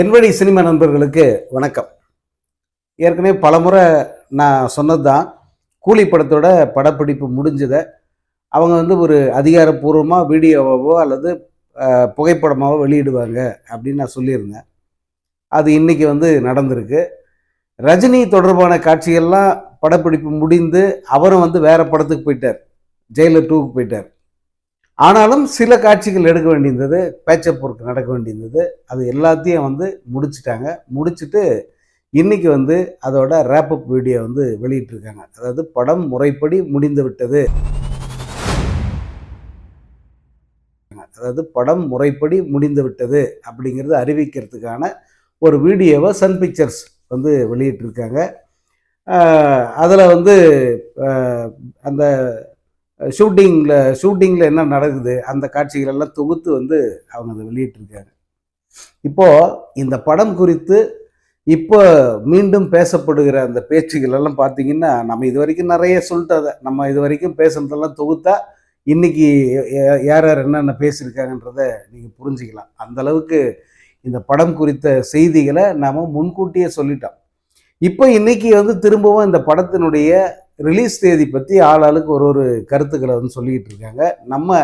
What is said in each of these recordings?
என்வழி cinema நண்பர்களுக்கு வணக்கம். ஏற்கனவே பலமுறை நான் சொன்னது தான் கூலி படத்தோட படப்பிடிப்பு முடிஞ்சதை அவங்க வந்து ஒரு அதிகாரப்பூர்வமாக வீடியோவாவோ அல்லது புகைப்படமாகவோ வெளியிடுவாங்க அப்படின்னு நான் சொல்லியிருந்தேன். அது இன்னைக்கு வந்து நடந்திருக்கு. ரஜினி தொடர்பான காட்சிகள்லாம் படப்பிடிப்பு முடிந்து அவரும் வந்து வேறு படத்துக்கு போயிட்டார். ஜெயிலர் டூக்கு போயிட்டார். ஆனாலும் சில காட்சிகள் எடுக்க வேண்டியிருந்தது பேச்சப் ஒர்க் நடக்க வேண்டியிருந்தது. அது எல்லாத்தையும் வந்து முடிச்சிட்டாங்க. முடிச்சுட்டு இன்னைக்கு வந்து அதோட ரேப்பப் வீடியோ வந்து வெளியிட்டிருக்காங்க. அதாவது படம் முறைப்படி முடிந்து விட்டது. அதாவது படம் முறைப்படி முடிந்து விட்டது அப்படிங்கிறது அறிவிக்கிறதுக்கான ஒரு வீடியோவை சன் பிக்சர்ஸ் வந்து வெளியிட்டிருக்காங்க. அதில் வந்து அந்த ஷூட்டிங்கில் ஷூட்டிங்கில் என்ன நடக்குது அந்த காட்சிகள் எல்லாம் தொகுத்து வந்து அவங்க அதை வெளியிட்டிருக்காங்க. இப்போது இந்த படம் குறித்து இப்போ மீண்டும் பேசப்படுகிற அந்த பேச்சுகள் எல்லாம் பார்த்தீங்கன்னா நம்ம இது வரைக்கும் நிறைய சொல்லிட்டு அதை நம்ம இது வரைக்கும் பேசுனதெல்லாம் தொகுத்தா இன்னைக்கு யார் யார் என்னென்ன பேசியிருக்காங்கன்றத நீங்கள் புரிஞ்சுக்கலாம். அந்தளவுக்கு இந்த படம் குறித்த செய்திகளை நாம் முன்கூட்டியே சொல்லிட்டோம். இப்போ இன்னைக்கு வந்து திரும்பவும் இந்த படத்தினுடைய ரிலீஸ் தேதி பற்றி ஆளாளுக்கு ஒரு ஒரு கருத்துக்களை வந்து சொல்லிக்கிட்டு இருக்காங்க. நம்ம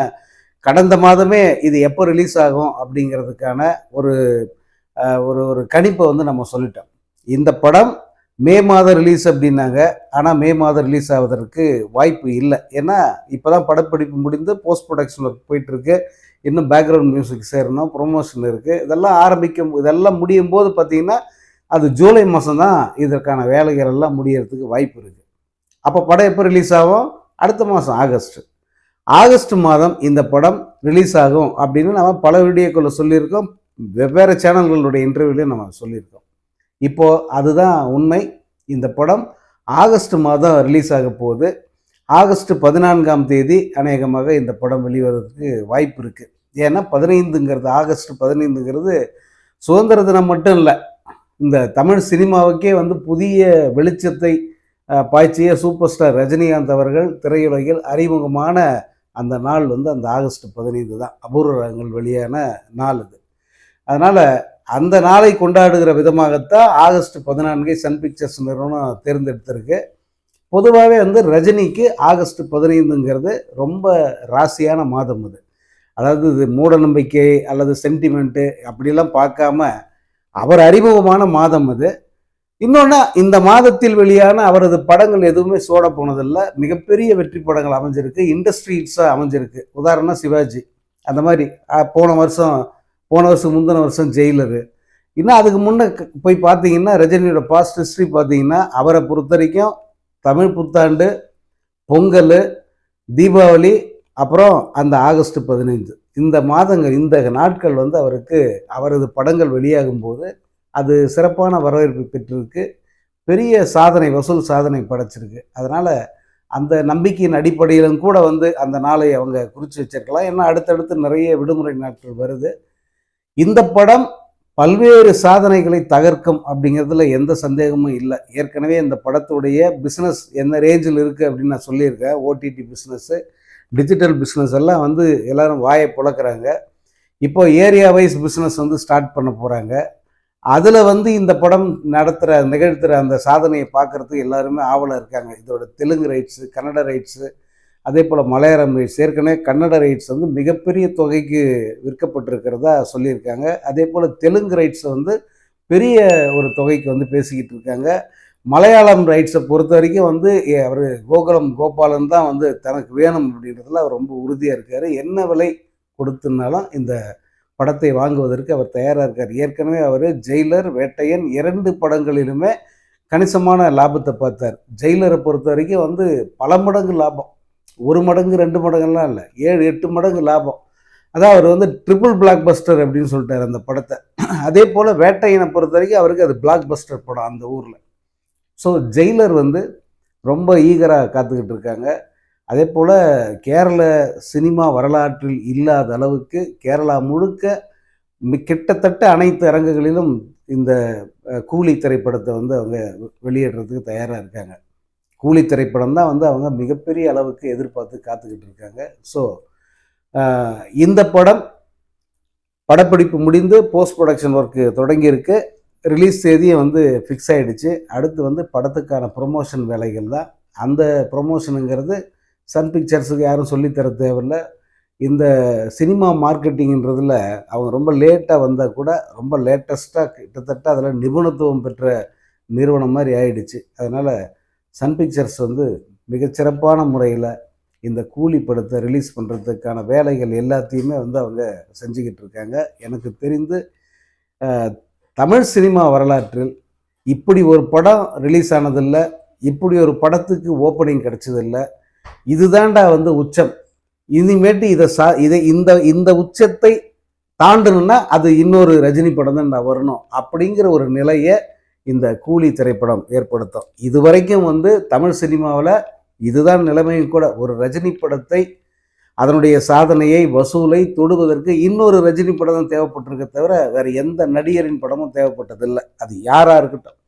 கடந்த மாதமே இது எப்போ ரிலீஸ் ஆகும் அப்படிங்கிறதுக்கான ஒரு ஒரு ஒரு கணிப்பை வந்து நம்ம சொல்லிட்டோம். இந்த படம் மே மாதம் ரிலீஸ் அப்படின்னாங்க. ஆனால் மே மாதம் ரிலீஸ் ஆவதற்கு வாய்ப்பு இல்லை. ஏன்னா இப்போ தான் படப்பிடிப்பு முடிந்து போஸ்ட் ப்ரொடக்ஷன் ஒர்க் போயிட்டுருக்கு. இன்னும் பேக்ரவுண்ட் மியூசிக் சேரணும் ப்ரொமோஷன் இருக்குது இதெல்லாம் ஆரம்பிக்கும் இதெல்லாம் முடியும் போது பார்த்திங்கன்னா அது ஜூலை மாதம் தான் இதற்கான வேலைகள் எல்லாம் முடியறதுக்கு வாய்ப்பு இருக்குது அப்போ படம் எப்போ ரிலீஸ் ஆகும்? அடுத்த மாதம் ஆகஸ்ட். ஆகஸ்ட் மாதம் இந்த படம் ரிலீஸ் ஆகும் அப்படின்னு நம்ம பல வீடியோக்களில் சொல்லியிருக்கோம். வெவ்வேறு சேனல்களுடைய இன்டர்வியூலையும் நம்ம சொல்லியிருக்கோம். இப்போது அதுதான் உண்மை. இந்த படம் ஆகஸ்ட் மாதம் ரிலீஸ் ஆக போகுது. ஆகஸ்ட் பதினான்காம் தேதி அநேகமாக இந்த படம் வெளிவரதுக்கு வாய்ப்பு இருக்குது ஏன்னா பதினைந்துங்கிறது ஆகஸ்ட் பதினைந்துங்கிறது சுதந்திர தினம் மட்டும் இல்லை இந்த தமிழ் சினிமாவுக்கே வந்து புதிய வெளிச்சத்தை பாய்ச்சிய சூப்பர் ஸ்டார் ரஜினிகாந்த் அவர்கள் திரையுலகில் அறிமுகமான அந்த நாள் வந்து அந்த ஆகஸ்ட் பதினைந்து தான். அபூர்வ ரகங்கள் வெளியான நாள் இது அதனால் அந்த நாளை கொண்டாடுகிற விதமாகத்தான் ஆகஸ்ட் பதினான்கை சன் பிக்சர்ஸ் நிறுவனம் தேர்ந்தெடுத்திருக்கு. பொதுவாகவே வந்து ரஜினிக்கு ஆகஸ்ட் பதினைந்துங்கிறது ரொம்ப ராசியான மாதம் அது. அதாவது இது மூட நம்பிக்கை அல்லது சென்டிமெண்ட்டு அப்படிலாம் பார்க்காம அவர் அறிமுகமான மாதம் அது. இன்னொன்று இந்த மாதத்தில் வெளியான அவரது படங்கள் எதுவுமே சோட போனதில்லை. மிகப்பெரிய வெற்றி படங்கள் அமைஞ்சிருக்கு. இண்டஸ்ட்ரீஸாக அமைஞ்சிருக்கு. உதாரணம் சிவாஜி. அந்த மாதிரி போன வருஷம் போன வருஷம் முந்தின வருஷம் ஜெயிலரு. இன்னும் அதுக்கு முன்னே போய் பார்த்தீங்கன்னா ரஜினியோட பாஸ்ட் ஹிஸ்ட்ரி பார்த்தீங்கன்னா அவரை பொறுத்த வரைக்கும் தமிழ் புத்தாண்டு பொங்கல் தீபாவளி அப்புறம் அந்த ஆகஸ்ட் பதினைந்து. இந்த மாதங்கள் இந்த நாட்கள் வந்து அவருக்கு அவரது படங்கள் வெளியாகும் போது அது சிறப்பான வரவேற்பு பெற்றிருக்கு. பெரிய சாதனை வசூல் சாதனை படைச்சிருக்கு. அதனால் அந்த நம்பிக்கையின் அடிப்படையிலும் கூட வந்து அந்த நாளை அவங்க குறித்து வச்சிருக்கலாம். ஏன்னா அடுத்தடுத்து நிறைய விடுமுறை நாட்கள் வருது. இந்த படம் பல்வேறு சாதனைகளை தகர்க்கும் அப்படிங்கிறதுல எந்த சந்தேகமும் இல்லை. ஏற்கனவே இந்த படத்துடைய பிஸ்னஸ் என்ன ரேஞ்சில் இருக்குது அப்படின்னு நான் சொல்லியிருக்கேன். ஓடிடி பிஸ்னஸ்ஸு டிஜிட்டல் பிஸ்னஸ் எல்லாம் வந்து எல்லோரும் வாயை புழக்கிறாங்க. இப்போ ஏரியா வைஸ் பிஸ்னஸ் வந்து ஸ்டார்ட் பண்ண போகிறாங்க அதில் வந்து இந்த படம் நடத்துகிற நிகழ்த்துகிற அந்த சாதனையை பார்க்குறதுக்கு எல்லாருமே ஆவலாக இருக்காங்க. இதோட தெலுங்கு ரைட்ஸு கன்னட ரைட்ஸு அதே போல் மலையாளம் ரைட்ஸ் ஏற்கனவே கன்னட ரைட்ஸ் வந்து மிகப்பெரிய தொகைக்கு விற்கப்பட்டிருக்கிறதா சொல்லியிருக்காங்க. அதே போல் தெலுங்கு ரைட்ஸ் வந்து பெரிய ஒரு தொகைக்கு வந்து பேசிக்கிட்டு இருக்காங்க. மலையாளம் ரைட்ஸை பொறுத்த வரைக்கும் வந்து அவர் கோகுலம் கோபாலன் தான் வந்து தனக்கு வேணும் அப்படின்றதுல அவர் ரொம்ப உறுதியாக இருக்கார். என்ன விலை கொடுத்துனாலும் இந்த படத்தை வாங்குவதற்கு அவர் தயாராக இருக்கார். ஏற்கனவே அவர் ஜெயிலர் வேட்டையன் இரண்டு படங்களிலுமே கணிசமான லாபத்தை பார்த்தார். ஜெயிலரை பொறுத்த வரைக்கும் வந்து பல மடங்கு லாபம். ஒரு மடங்கு ரெண்டு மடங்குலாம் இல்லை. ஏழு எட்டு மடங்கு லாபம். அதான் அவர் வந்து ட்ரிபிள் பிளாக் பஸ்டர் அப்படின்னு சொல்லிட்டார் அந்த படத்தை. அதே போல் வேட்டையனை பொறுத்த வரைக்கும் அவருக்கு அது பிளாக் பஸ்டர் படம் அந்த ஊரில். ஸோ ஜெயிலர் வந்து ரொம்ப ஈகராக காத்துக்கிட்டு இருக்காங்க. அதே போல் கேரள சினிமா வரலாற்றில் இல்லாத அளவுக்கு கேரளா முழுக்க மி- கிட்டத்தட்ட அனைத்து அரங்குகளிலும் இந்த கூலி திரைப்படத்தை வந்து அவங்க வெளியிடுறதுக்கு தயாராக இருக்காங்க. கூலி திரைப்படம் தான் வந்து அவங்க மிகப்பெரிய அளவுக்கு எதிர்பார்த்து காத்துக்கிட்டு இருக்காங்க. ஸோ இந்த படம் படப்பிடிப்பு முடிந்து போஸ்ட் ப்ரொடக்ஷன் ஒர்க்கு தொடங்கியிருக்கு. ரிலீஸ் தேதியும் வந்து ஃபிக்ஸ் ஆகிடுச்சு அடுத்து வந்து படத்துக்கான ப்ரொமோஷன் வேலைகள் தான். அந்த ப்ரொமோஷனுங்கிறது சன் பிக்சர்ஸுக்கு யாரும் சொல்லித்தர தேவையில்ல. இந்த சினிமா மார்க்கெட்டிங்கிறதுல அவங்க ரொம்ப லேட்டாக வந்தால் கூட ரொம்ப லேட்டஸ்ட்டாக கிட்டத்தட்ட அதில் நிபுணத்துவம் பெற்ற நிறுவனம் மாதிரி ஆயிடுச்சு. அதனால் சன் பிக்சர்ஸ் வந்து மிகச்சிறப்பான முறையில் இந்த கூலி படத்தை ரிலீஸ் பண்ணுறதுக்கான வேலைகள் எல்லாத்தையுமே வந்து அவங்க செஞ்சுக்கிட்டு இருக்காங்க. எனக்கு தெரிந்து தமிழ் சினிமா வரலாற்றில் இப்படி ஒரு படம் ரிலீஸ் ஆனதில்லை இப்படி ஒரு படத்துக்கு ஓப்பனிங் கிடச்சதில்லை இதுதான்டா வந்து உச்சம். இனிமேட்டு இதை சா இதை இந்த இந்த உச்சத்தை தாண்டணும்னா அது இன்னொரு ரஜினி படம் தான் நான் வரணும் அப்படிங்கிற ஒரு நிலையை இந்த கூலி திரைப்படம் ஏற்படுத்தும். இது வரைக்கும் வந்து தமிழ் சினிமாவில் இதுதான் நிலைமையும் கூட. ஒரு ரஜினி படத்தை அதனுடைய சாதனையை வசூலை தொடுவதற்கு இன்னொரு ரஜினி படம் தான் தேவைப்பட்டிருக்க தவிர வேறு எந்த நடிகரின் படமும் தேவைப்பட்டதில்லை. அது யாராக இருக்கட்டும்.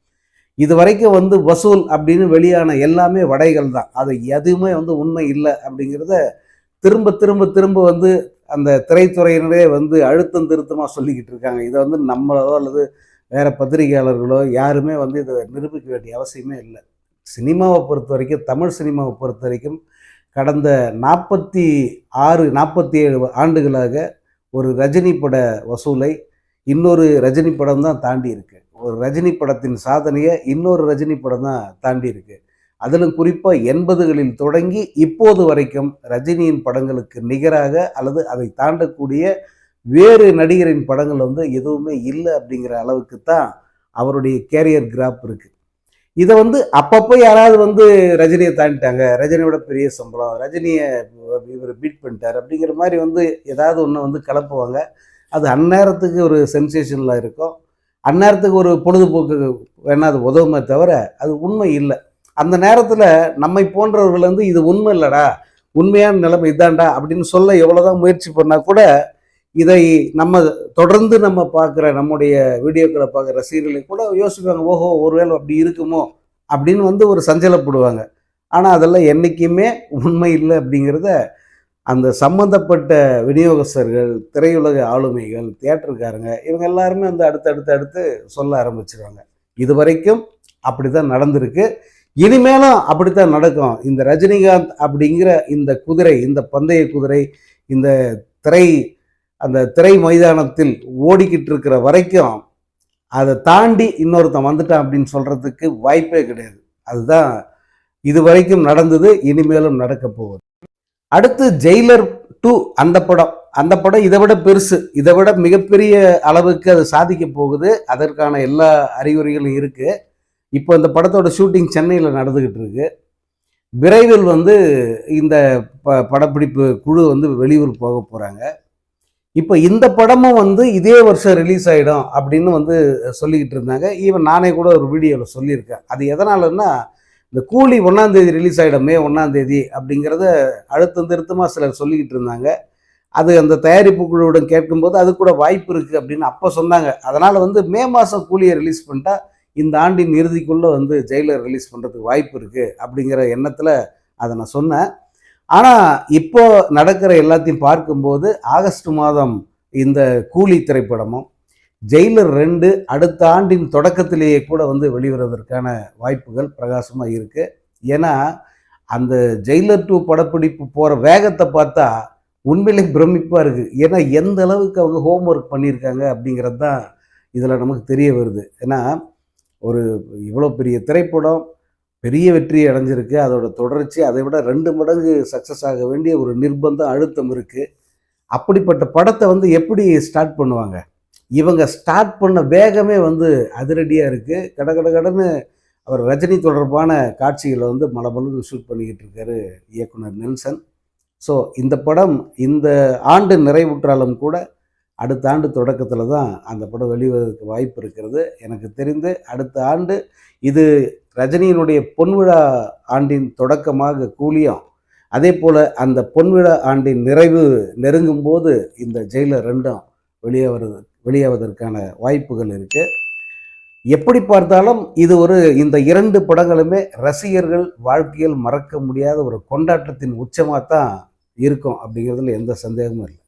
இது வரைக்கும் வந்து வசூல் அப்படின்னு வெளியான எல்லாமே வடைகள் தான். அது எதுவுமே வந்து உண்மை இல்லை அப்படிங்கிறத திரும்ப திரும்ப திரும்ப வந்து அந்த திரைத்துறையினரே வந்து அழுத்தம் திருத்தமாக சொல்லிக்கிட்டு இருக்காங்க. இதை வந்து நம்மளோ அல்லது வேற பத்திரிகையாளர்களோ யாருமே வந்து இதை நிரூபிக்க வேண்டிய அவசியமே இல்லை. சினிமாவை பொறுத்த வரைக்கும் தமிழ் சினிமாவை பொறுத்த வரைக்கும் கடந்த நாற்பத்தி ஆறு நாற்பத்தி ஏழு ஆண்டுகளாக ஒரு ரஜினி பட வசூலை இன்னொரு ரஜினி படம் தான் தாண்டி இருக்கு. ஒரு ரஜினி படத்தின் சாதனையை இன்னொரு ரஜினி படம் தான் தாண்டி இருக்கு. அதிலும் குறிப்பாக எண்பதுகளில் தொடங்கி இப்போது வரைக்கும் ரஜினியின் படங்களுக்கு நிகராக அல்லது அதை தாண்டக்கூடிய வேறு நடிகரின் படங்கள் வந்து எதுவுமே இல்லை அப்படிங்கிற அளவுக்கு தான் அவருடைய கேரியர் கிராப் இருக்குது இதை வந்து அப்பப்போ யாராவது வந்து ரஜினியை தாண்டிட்டாங்க ரஜினியோட பெரிய சம்பளம் ரஜினியை இவர் பீட் பண்ணிட்டார் அப்படிங்கிற மாதிரி வந்து ஏதாவது ஒன்று வந்து கலப்புவாங்க அது அந்நேரத்துக்கு ஒரு சென்சேஷனில் இருக்கும். அந்நேரத்துக்கு ஒரு பொழுதுபோக்கு வேணால் அது உதவுமே தவிர அது உண்மை இல்லை. அந்த நேரத்தில் நம்மை போன்றவர்கள் வந்து இது உண்மை இல்லைடா உண்மையான நிலைமை இதாண்டா அப்படின்னு சொல்ல எவ்வளோதான் முயற்சி பண்ணால் கூட இதை நம்ம தொடர்ந்து நம்ம பார்க்குற நம்முடைய வீடியோக்களை பார்க்குற ரசிகர்களை கூட யோசிப்பாங்க ஓஹோ ஒருவேளை அப்படி இருக்குமோ? அப்படின்னு வந்து ஒரு சஞ்சலப்படுவாங்க. ஆனால் அதெல்லாம் என்றைக்குமே உண்மை இல்லை அப்படிங்கிறத அந்த சம்மந்தப்பட்ட விநியோகஸ்தர்கள் திரையுலக ஆளுமைகள் தியேட்டருக்காரங்க இவங்க எல்லாருமே வந்து அடுத்தடுத்து அடுத்து சொல்ல ஆரம்பிச்சிருவாங்க. இது வரைக்கும் அப்படி தான் நடந்திருக்கு. இனிமேலும் அப்படித்தான் நடக்கும். இந்த ரஜினிகாந்த் அப்படிங்கிற இந்த குதிரை இந்த பந்தய குதிரை இந்த திரை அந்த திரை மைதானத்தில் ஓடிக்கிட்டு இருக்கிற வரைக்கும் அதை தாண்டி இன்னொருத்தன் வந்துட்டான் அப்படின்னு சொல்கிறதுக்கு வாய்ப்பே கிடையாது. அதுதான் இது வரைக்கும் நடந்தது இனிமேலும் நடக்க போகுது. அடுத்து ஜெயிலர் டூ அந்த படம். அந்த படம் இதை விட பெருசு. இதை விட மிகப்பெரிய அளவுக்கு அது சாதிக்க போகுது. அதற்கான எல்லா அறிகுறிகளும் இருக்குது இப்போ இந்த படத்தோட ஷூட்டிங் சென்னையில் நடந்துக்கிட்டு இருக்கு. விரைவில் வந்து இந்த ப படப்பிடிப்பு குழு வந்து வெளியூர் போக போகிறாங்க இப்போ இந்த படமும் வந்து இதே வருஷம் ரிலீஸ் ஆகிடும் அப்படின்னு வந்து சொல்லிக்கிட்டு இருந்தாங்க. ஈவன் நானே கூட ஒரு வீடியோவில் சொல்லியிருக்கேன். அது எதனாலன்னா இந்த கூலி ஒன்றாந்தேதி ரிலீஸ் ஆகிடும் மே ஒன்றாந்தேதி அப்படிங்கிறத அழுத்தம் திருத்தமாக சிலர் சொல்லிக்கிட்டு இருந்தாங்க. அது அந்த தயாரிப்பு குழுவிடம் கேட்கும்போது அது கூட வாய்ப்பு இருக்குது அப்படின்னு அப்போ சொன்னாங்க. அதனால் வந்து மே மாதம் கூலியை ரிலீஸ் பண்ணிட்டா இந்த ஆண்டின் இறுதிக்குள்ளே வந்து ஜெயிலர் ரிலீஸ் பண்ணுறதுக்கு வாய்ப்பு இருக்குது அப்படிங்கிற எண்ணத்தில் அதை நான் சொன்னேன். ஆனால் இப்போ நடக்கிற எல்லாத்தையும் பார்க்கும்போது ஆகஸ்ட் மாதம் இந்த கூலி திரைப்படமும் ஜெயிலர் ரெண்டு அடுத்த ஆண்டின் தொடக்கத்திலேயே கூட வந்து வெளிவருவதற்கான வாய்ப்புகள் பிரகாசமாக இருக்குது ஏன்னா அந்த ஜெயிலர் டூ படப்பிடிப்பு போகிற வேகத்தை பார்த்தா உண்மையிலே பிரமிப்பாக இருக்குது ஏன்னா எந்த அளவுக்கு அவங்க ஹோம்ஒர்க் பண்ணியிருக்காங்க அப்படிங்கிறது தான் இதில் நமக்கு தெரிய வருது. ஏன்னா ஒரு இவ்வளோ பெரிய திரைப்படம் பெரிய வெற்றி அடைஞ்சிருக்கு. அதோட தொடர்ச்சி அதை விட ரெண்டு மடங்கு சக்ஸஸ் ஆக வேண்டிய ஒரு நிர்பந்தம் அழுத்தம் இருக்குது அப்படிப்பட்ட படத்தை வந்து எப்படி ஸ்டார்ட் பண்ணுவாங்க? இவங்க ஸ்டார்ட் பண்ண வேகமே வந்து அதிரடியாக இருக்குது கட கட கடன்னு அவர் ரஜினி தொடர்பான காட்சிகளை வந்து மலமலன்னு ஷூட் பண்ணிக்கிட்டு இருக்காரு இயக்குனர் நெல்சன். ஸோ இந்த படம் இந்த ஆண்டு நிறைவுற்றாலும் கூட அடுத்த ஆண்டு தொடக்கத்தில் தான் அந்த படம் வெளிவதற்கு வாய்ப்பு இருக்கிறது. எனக்கு தெரிந்து அடுத்த ஆண்டு இது ரஜினியினுடைய பொன்விழா ஆண்டின் தொடக்கமாக கூலியும். அதே போல் அந்த பொன்விழா ஆண்டின் நிறைவு நெருங்கும் போது இந்த ஜெயிலர் ரெண்டும் வெளியே வருது. வெளியாவதற்கான வாய்ப்புகள் இருக்குது எப்படி பார்த்தாலும் இது ஒரு இந்த இரண்டு படங்களுமே ரசிகர்கள் வாழ்க்கையில் மறக்க முடியாத ஒரு கொண்டாட்டத்தின் உச்சமாக தான் இருக்கும் அப்படிங்கிறதுல எந்த சந்தேகமும் இல்லை.